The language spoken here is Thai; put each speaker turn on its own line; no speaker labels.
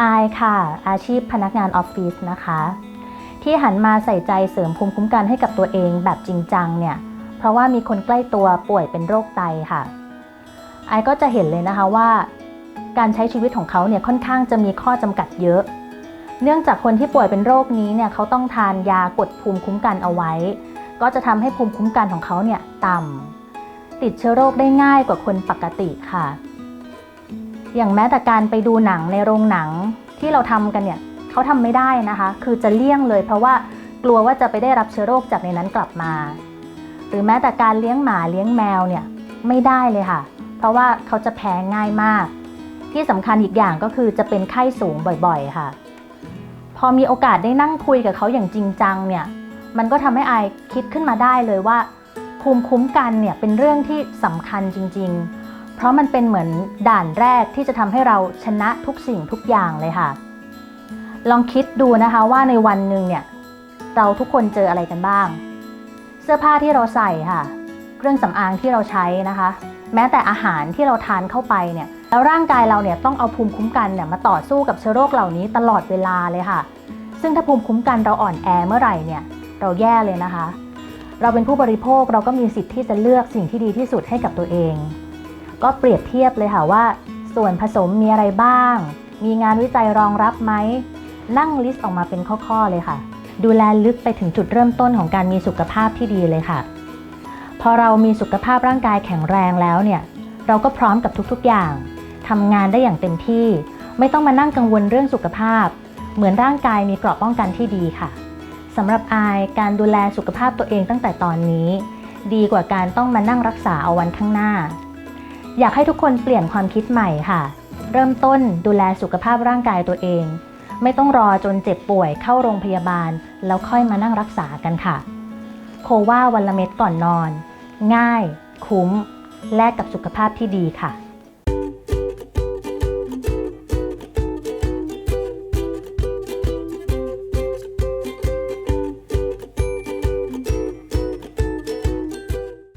อายค่ะ อาชีพพนักงานออฟฟิศนะคะ ที่หันมาใส่ใจเสริมภูมิคุ้มกันให้กับตัวเองแบบจริงจังเนี่ย เพราะว่ามีคนใกล้ตัวป่วยเป็นโรคไตค่ะ ไอายก็จะเห็นเลยนะคะว่า การใช้ชีวิตของเขาเนี่ยค่อนข้างจะมีข้อจำกัดเยอะ เนื่องจากคนที่ป่วยเป็นโรคนี้เนี่ยเขาต้องทานยากดภูมิคุ้มกันเอาไว้ ก็จะทำให้ภูมิคุ้มกันของเขาเนี่ยต่ำติดเชื้อโรคได้ง่ายกว่าคนปกติค่ะ อย่างแม้แต่การไปดูหนังในโรงหนังที่เราทำกันเนี่ยเขาทำไม่ได้นะคะ คือจะเลี่ยงเลย เพราะว่ากลัวว่าจะไปได้รับเชื้อโรคจากในนั้นกลับมา หรือแม้แต่การเลี้ยงหมาเลี้ยงแมวเนี่ยไม่ได้เลยค่ะ เพราะว่าเขาจะแพ้ง่ายมาก ที่สำคัญอีกอย่างก็คือจะเป็นไข้สูงบ่อยๆค่ะ พอมีโอกาสได้นั่งคุยกับเขาอย่างจริงจังเนี่ยมันก็ทำให้อายคิดขึ้นมาได้เลยว่าภูมิคุ้มกันเนี่ยเป็นเรื่องที่สำคัญจริง ๆ เพราะมันเป็นเหมือนด่านแรกที่จะทำให้เราชนะทุกสิ่งทุกอย่างเลยค่ะ ลองคิดดูนะคะว่าในวันหนึ่งเนี่ยเราทุกคนเจออะไรกันบ้าง เสื้อผ้าที่เราใส่ค่ะ เครื่องสำอางที่เราใช้นะคะ แม้แต่อาหารที่เราทานเข้าไปเนี่ยแล้วร่างกายเราเนี่ยต้องเอาภูมิคุ้มกันเนี่ยมาต่อสู้กับเชื้อโรคเหล่านี้ตลอดเวลาเลยค่ะ ซึ่งถ้าภูมิคุ้มกันเราอ่อนแอเมื่อไหร่เนี่ยเราแย่เลยนะคะ เราเป็นผู้บริโภคเราก็มีสิทธิ์ที่จะเลือกสิ่งที่ดีที่สุดให้กับตัวเอง ก็เปรียบเทียบเลยค่ะว่า ส่วนผสมมีอะไรบ้าง มีงานวิจัยรองรับไหม นั่งลิสต์ออกมาเป็นข้อๆเลยค่ะ ดูแลลึกไปถึงจุดเริ่มต้นของการมีสุขภาพที่ดีเลยค่ะ พอเรามีสุขภาพร่างกายแข็งแรงแล้วเนี่ย เราก็พร้อมกับทุกๆอย่างทำงานได้อย่างเต็มที่ ไม่ต้องมานั่งกังวลเรื่องสุขภาพ เหมือนร่างกายมีเกราะป้องกันที่ดีค่ะสำหรับอายการดูแลสุขภาพตัวเองตั้งแต่ตอนนี้ ดีกว่าการต้องมานั่งรักษาเอาวันข้างหน้า อยากให้ทุกคนเปลี่ยนความคิดใหม่ค่ะ เริ่มต้นดูแลสุขภาพร่างกายตัวเอง ไม่ต้องรอจนเจ็บป่วยเข้าโรงพยาบาล แล้วค่อยมานั่งรักษากันค่ะ โคว่าวันละเม็ดก่อนนอน ง่าย คุ้ม แลกกับสุขภาพที่ดีค่ะ